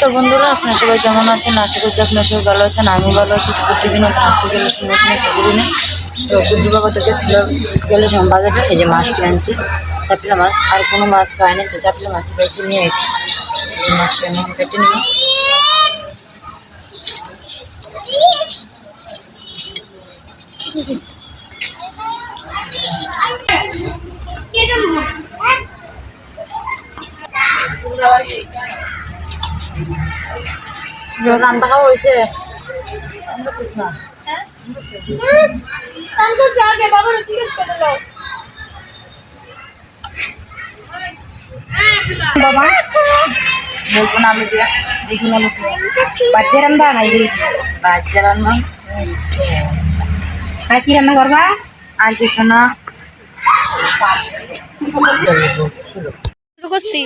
তো বন্ধুরা, আপনার সবাই কেমন আছেন? আশা করছি আপনার সবাই ভালো আছেন আমি ভালো আছি। তো প্রত্যেকদিন আজকে চলে আসলাম নতুন একটা ভিডিও তো বুদ্ধু বাবা তো গেছিল গেলে সময় বাজারে এই যে মাছটি আনছি, চাপলা মাছ। আর কোনো মাছ পাইনি, তো চাপলা মাছ পাইছি, নিয়ে আসি এই মাছটা আমি কেটে নিই রান্না খাওয়া হয়েছে বাবা বলব না আলু দেখুন বাচ্চা রান্না? নাই বাচ্চা রান্না। আর কি রান্না করবা? আনছি সোনা করছি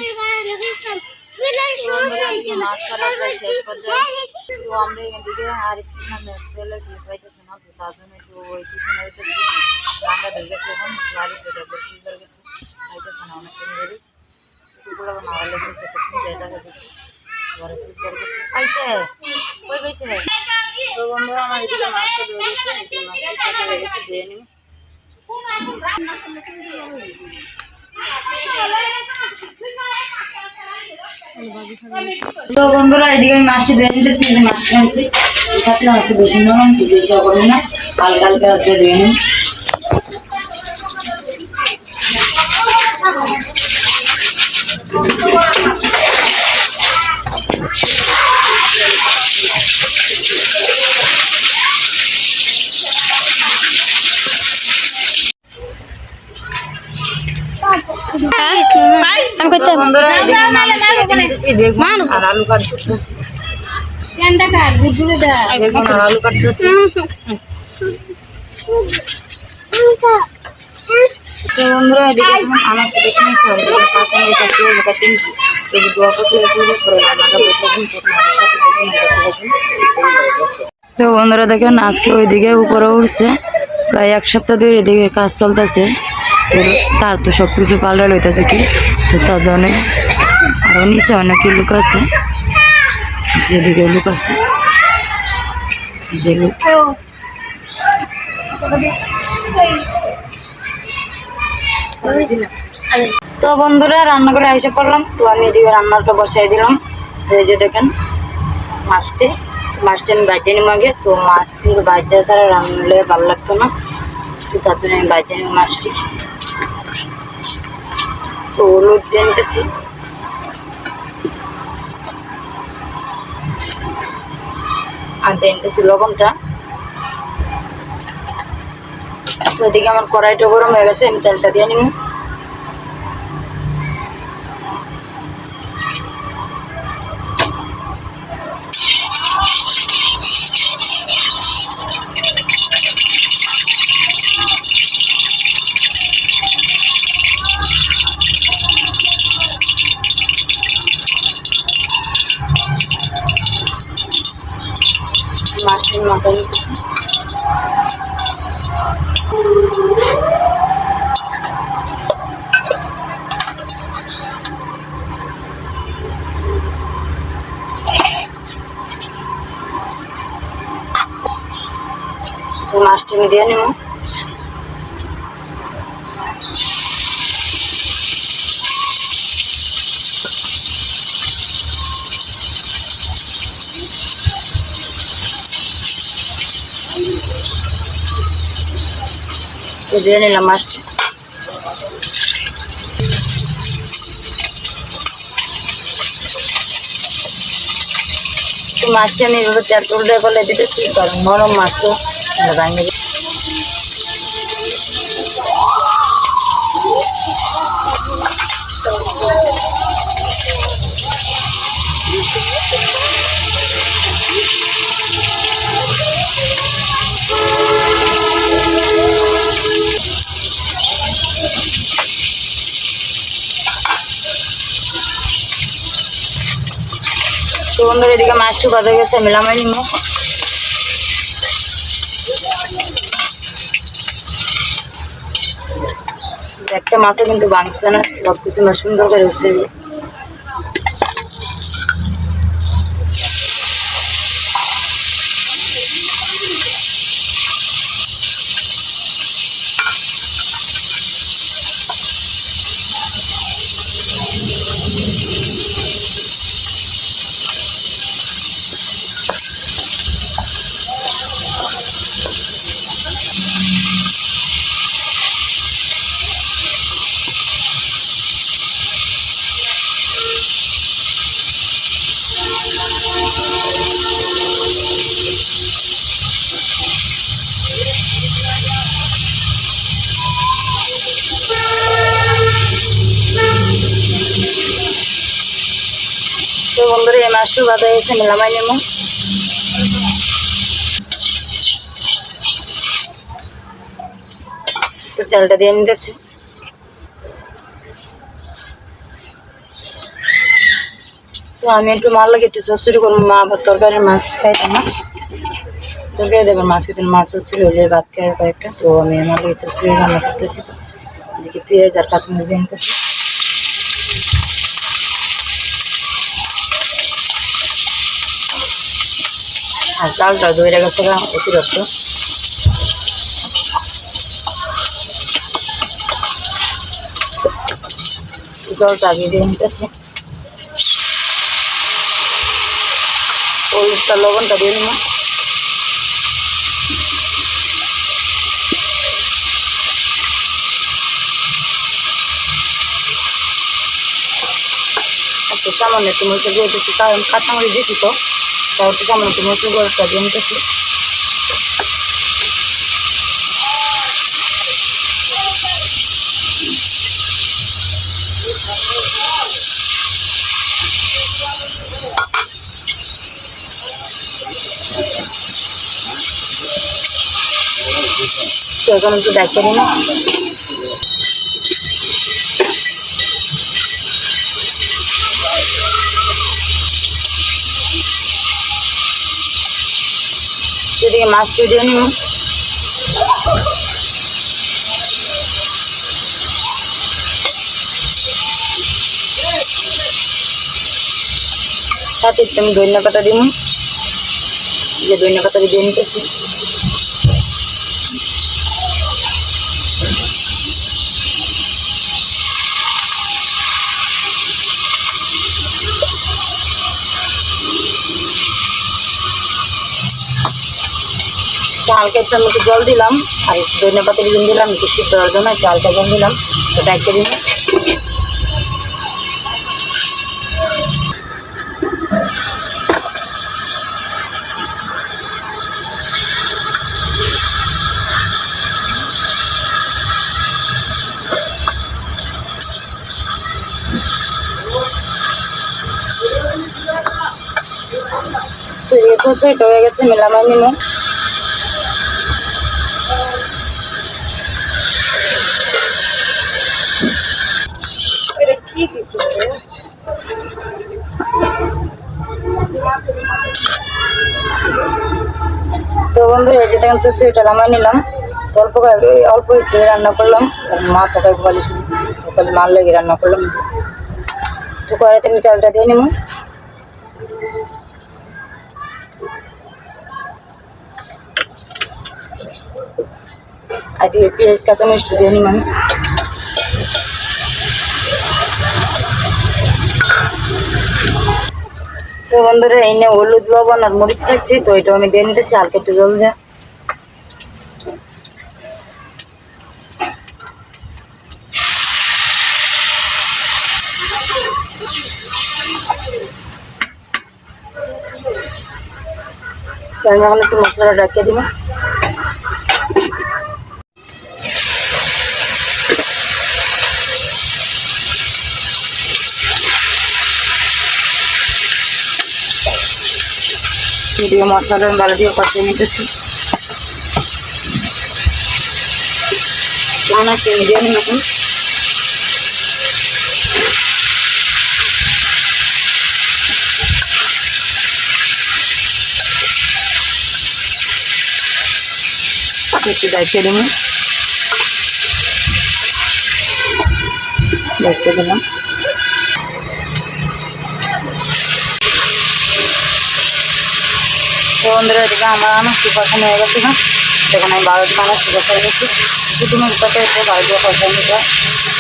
মাছ করা প্রায় শেষ পর্যায়ে তো আমরা এদিকে আর একটু সামনে ছেলে দিয়ে পাইতেছে না তো তার জন্য একটু ওই চিকেন হইতেছে রান্না ধরে গেছে এখন বাড়ি পেটে একবার কি করে গেছে খাইতেছে না অনেক কেন ধরে টুকুলো না হলে কিন্তু করছেন যেটা হইতেছে ঘরে কি করে গেছে পাইছে কই পাইছে তো বন্ধুরা আমার এদিকে মাছটা ধরে গেছে এই যে মাছটা কাটা হয়ে গেছে দিয়ে নিই তো বন্ধুরা, এদিকে আমি মাছটি ধুয়ে নিতেছি মাছটি আনছি সাপলা মাছটি বেশি নরম বেশি করব না হালকা হালকা ধুয়ে নিই। আমি বন্ধুরা এদিকে আর আলু কাটতেছি আলু কাটতেছি তো বন্ধুরা এদিকে আমার দেখে নিয়েছি এই দোয়া করতে বসে তো দেখুন, বন্ধুরা আজকে ওইদিকে উপরে উঠছে। প্রায় এক সপ্তাহ ধরে এদিকে কাজ চলতেছে। তার তো সব কিছু পাল্টা লইতেছে কি? তো তার জন্য আরও নিচে অনেক লোক আছে। যেদিকে লোক আছে যে লোক। তো বন্ধুরা রান্না করে এসে পড়লাম। তো আমি এদিকে রান্নাটা বসাই দিলাম। তো এই যে দেখেন, মাছটি। মাছটা আমি বাজিয়ে নিব আগে। তো মাছ বাজা ছাড়া রান্নালে ভালো লাগতো না। তো তার জন্য আমি বাজিয়ে নিব মাছটি। তো হলুদ দিয়ে নিতেছি আর দিয়ে নিতেছি লবণটা। তো এদিকে আমার কড়াইটা গরম হয়ে গেছে, আমি তেলটা দিয়ে নিব। তো মাছটি আমি দিয়ে নেব। তো দিয়ে নিলাম মাছটি তো মাছটি আমি এভাবে তেল তুলতে বলে দিতেছি কারণ নরম মাছ তো ভাঙে তো বন্ধুরা, এদিকে মাছটু বাজা গেছে, মেলামাই নিব একটা মাছও কিন্তু ভাঙছে না সব কিছু সুন্দর করে হচ্ছে মাছটা বাদা এসে মেলামাই নেব। তো তেলটা দিয়ে নিতেছি। তো আমি একটু মার লাগে একটু চচ্চড়ি করব, মা আবার তরকারির মাছ খাইতাম না তরকারি দেবেন মাছ খেতেন মাছ চচ্চড়ি হলে ভাত খাই কয়েকটা, তো আমি আমার লাগে চচ্চড়ি রান্না করতেছি। এদিকে পেঁয়াজ আর কাঁচামরিচ দিয়ে নিতেছি। আর চালটা দইরা গেছে অতিরিক্ত। জলটা দিয়ে নিতেছি। হলুদটা লবণটা দিয়ে নিলাম একটু সামান্য একটু মরিচের গুঁড়ো দিচ্ছি, কারণ কাঁচামরিচ দিচ্ছি তো। একটু মরিচের গুঁড়োটা দিয়ে নিতেছি তো এখন একটু দেখ করি না মাছ দিয়ে নিব সাথে একটু আমি ধনিয়া পাতা দিব যে ধনিয়া পাতা দিয়ে নিতেছি। চালকে একটু আমি একটু জল দিলাম, আর একটু ধনিয়া পাতা দিয়ে দিলাম, একটু সিদ্ধ হওয়ার জন্য চালটা জল দিলাম তো ডাইকে দিন তো সেট হয়ে গেছে মেলামাই নিমো। যে দেখেন সুসুইটা নামাই নিলাম। অল্প অল্প একটু রান্না করলাম। মা তো কয়েক বলে শুধু মার লেগে রান্না করলাম। তো কড়াইতে আমি তেলটা দিয়ে নেব। আর দিয়ে পেঁয়াজ কাঁচা মিষ্টি দিয়ে নিলাম আমি। তো বন্ধুরা, এই নিয়ে হলুদ, লবণ আর মরিচ রাখছি তো এটা আমি দিয়ে নিতেছি। হালকা একটু জল দিয়ে। তো আমি এখন একটু মশলাটা ডাকিয়ে দিব। দিয়ে মশলাটা আমি ভালো দিয়ে কষিয়ে নিতেছি। দিয়ে নিন এখন একটু দেখিয়ে দেবো দেখতে দিলাম তো বন্ধুরা, এদিকে আমার আনাজ কষানো হয়ে গেছে না? দেখুন আমি বারোটি মানুষ কষাই নিচ্ছি শুধু মুখটাতে একটু বারো দিয়ে কষাই নিতে হয়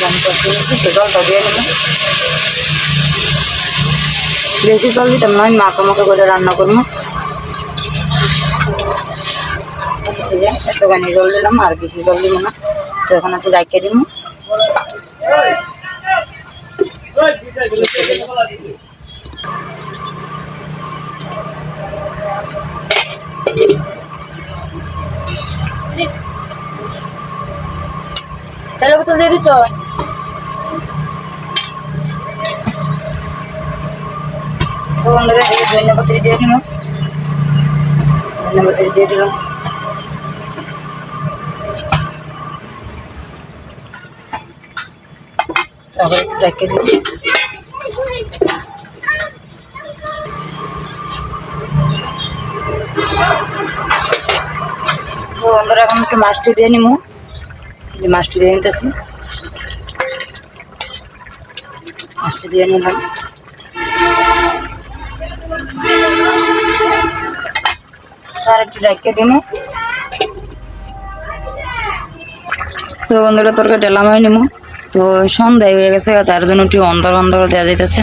আমি কষিয়ে নিচ্ছি তো জলটা দিয়ে নেব বেশি জল দিতাম না, আমি মাখা মাখা করে রান্না করব এই যে একটুখানি জল দিলাম, আর বেশি জল দিব না। তো এখন একটু রাখিয়ে দিব। তেলের বোতল দিয়ে দিছ? তো বন্ধুরা ধন্যপত্রী দিয়ে দিল ধন্যপত্রী দিয়ে দিলাম। তারপরে একটু রেখে দিল তো বন্ধুরা, এখন একটু মাছটি দিয়ে নিবো মাছটি দিয়ে নিতেছি। মাছটি দিয়ে নিলাম। তার একটু রেখে দিব তো বন্ধুরা তরকারি ডেলামাই নিব তো সন্ধ্যায় হয়ে গেছে, তার জন্য একটু অন্ধর অন্ধর দেওয়া যাইতেছে।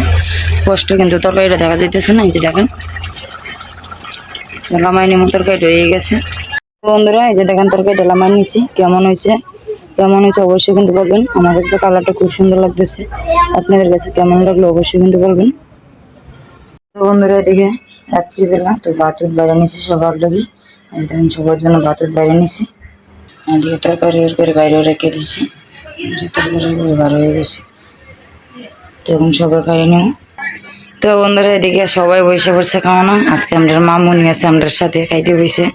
কষ্ট কিন্তু তরকারিটা দেখা যাইতেছে না, এই যে দেখেন। ডেলামাই নিব তরকারিটা হয়ে গেছে। বন্ধুরা, এই যে দেখেন তরকারি ডেলামাই নিছি কেমন হয়েছে? কেমন হয়েছে অবশ্যই কিন্তু বলবেন। আমার কাছে তো কালারটা খুব সুন্দর লাগতেছে। আপনাদের কাছে কেমন লাগল অবশ্যই কিন্তু বলবেন। তো বন্ধুরা, এদিকে রাত্রিবেলা তো বাতুর বাইরে নিছি সবার লগে। দেখেন সবার জন্য বাতুর বাইরে নিছি এদিকে তরকারি করে বাইরেও রেখে তরকারি বার তো সবাই খাইয়ে নেব তো বন্ধুরা, এদিকে সবাই বসে পড়ছে খাওয়ানো। আজকে আমরা মামুনি আছে আমরা সাথে খাইতে বসে।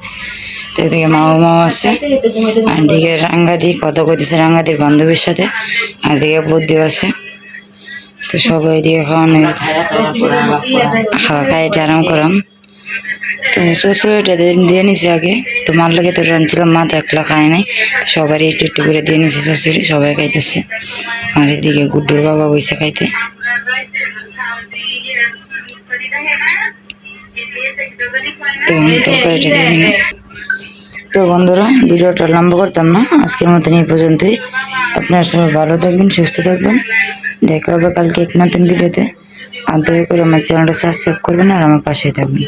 তো এদিকে মামা মামা আছে। আর এদিকে রাঙ্গাদি, কথা কইতেছে রাঙ্গাদির বান্ধবীর সাথে। আর এদিকে বুদ্ধি আছে। তো সবাই এদিকে খাওয়ানো খাওয়া খাইতে আরাম করাম তো চচড়িটা দিয়ে নিছি আগে। তো মার লোকে তো রাঁধছিলাম, মা তো একলা খায় নাই। সবারই একটু একটু করে দিয়ে নিছি চচড়ি সবাই খাইতেছে। আর এদিকে গুড্ডুর বাবা বসে খাইতে। তো তো বন্ধুরা, ভিডিওটা লম্বা করতাম না, আজকের মতন এই পর্যন্তই। আপনারা সবাই ভালো থাকবেন, সুস্থ থাকবেন। দেখা হবে কালকে এক নতুন ভিডিওতে। আর দয়া করে আমার চ্যানেলটা সাবস্ক্রাইব করবেন আর আমার পাশে থাকবেন।